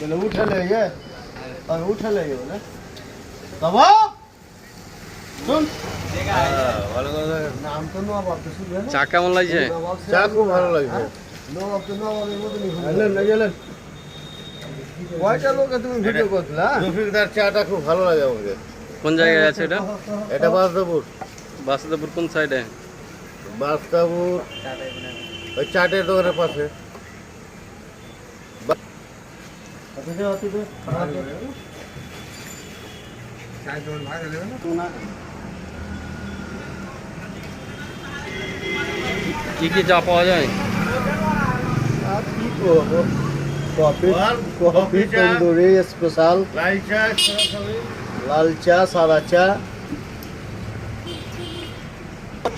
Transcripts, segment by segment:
বলে উঠে লেগে আর উঠে লেগে বলে নবাব শুন নাম তো নবাব তো শুনবে চা কেমন লাগছে চা খুব ভালো লাগছে নবাব তো নবাবের মতনই এলেন না কয়টা লোকে তুমি ভিডিও করছিলা রফিকদার চাটা খুব ভালো লাগে আমাকে কোন জায়গায় আছে এটা এটা বাসদাপুর। বাসুদেবপুর কোন সাইডে বাসদাপুর। ওই চাটের দোকানের পাশে। কি কি চা পাওয়া যায় আর কি করব কফি আর কফি কফি চা। তন্দুরি স্পেশাল লাল চা সরাসরি লাল চা সাদা চা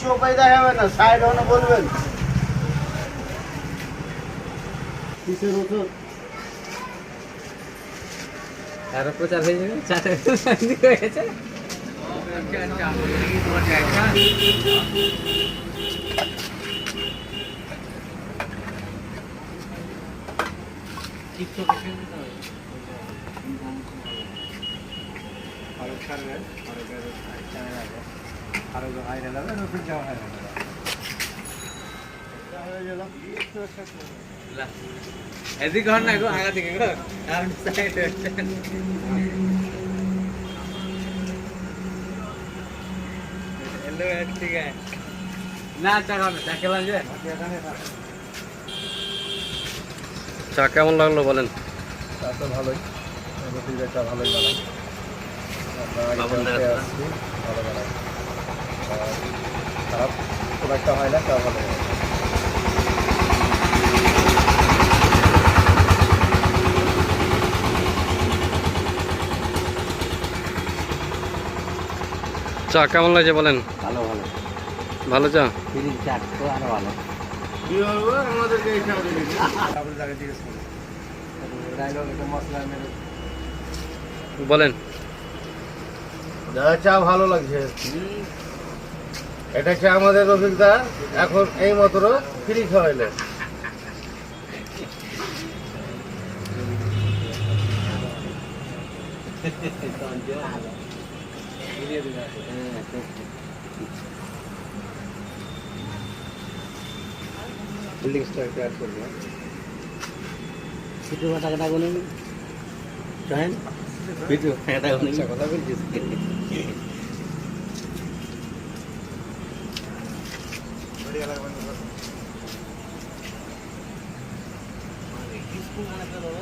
চোপাই দেখাবে না সাইড হনে বলবেন কিসের ওষুধ আরও প্রচার হয়ে যাবে চাটা হয়ে গেছে এদিকে ঘর না গো আগা থেকে গো আর সাইড হ্যালো ঠিক আছে না চা কেমন লাগল বলেন? তা তো ভালোই। চা ভালোই বানাই। ভালো বানাই। খারাপ খুব একটা হয় না চা ভালো চা কেমন লাগছে বলেন? ভালো ভালো। ভালো চা? চা তো আরও ভালো। কি বলব? চা বলেন। দাদা চা ভালো লাগছে এটা চা আমাদের রফিকদা এখন এই মাত্র ফ্রি খাওয়াইলে বিল্ডিং স্ট্রাকচার অ্যাড করব। কিছু টাকা টাকা নেই চাহেন কিছু টাকা নেই কথা বলছিস একটা জুসের প্যাকেট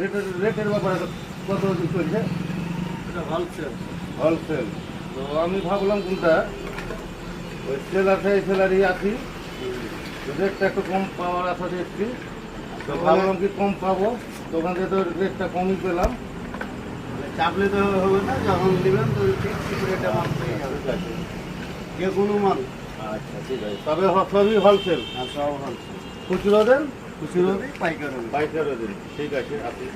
রেটের রেটের ব্যাপারে কত চলছে? এটা হোলসেল হোলসেল তো আমি ভাবলাম কোনটা? ওই সেলারটা এই সেলারই আছি। রেটটা একটু কম পাওয়ার আশা দেখছি। তো ভাবলাম কি কম পাবো? তো ওখান থেকে তো রেটটা কমই পেলাম। চাপলে তো হবে না যখন নেবেন তো ঠিক ঠিক রেটে মাল পেয়ে যাবে যে কোনো মাল। আচ্ছা ঠিক আছে। তবে সবই হোলসেল আর সব হোলসেল খুচরো দেন খুচরো দিই পাইকারও দিই পাইকারও দিন ঠিক আছে আপনি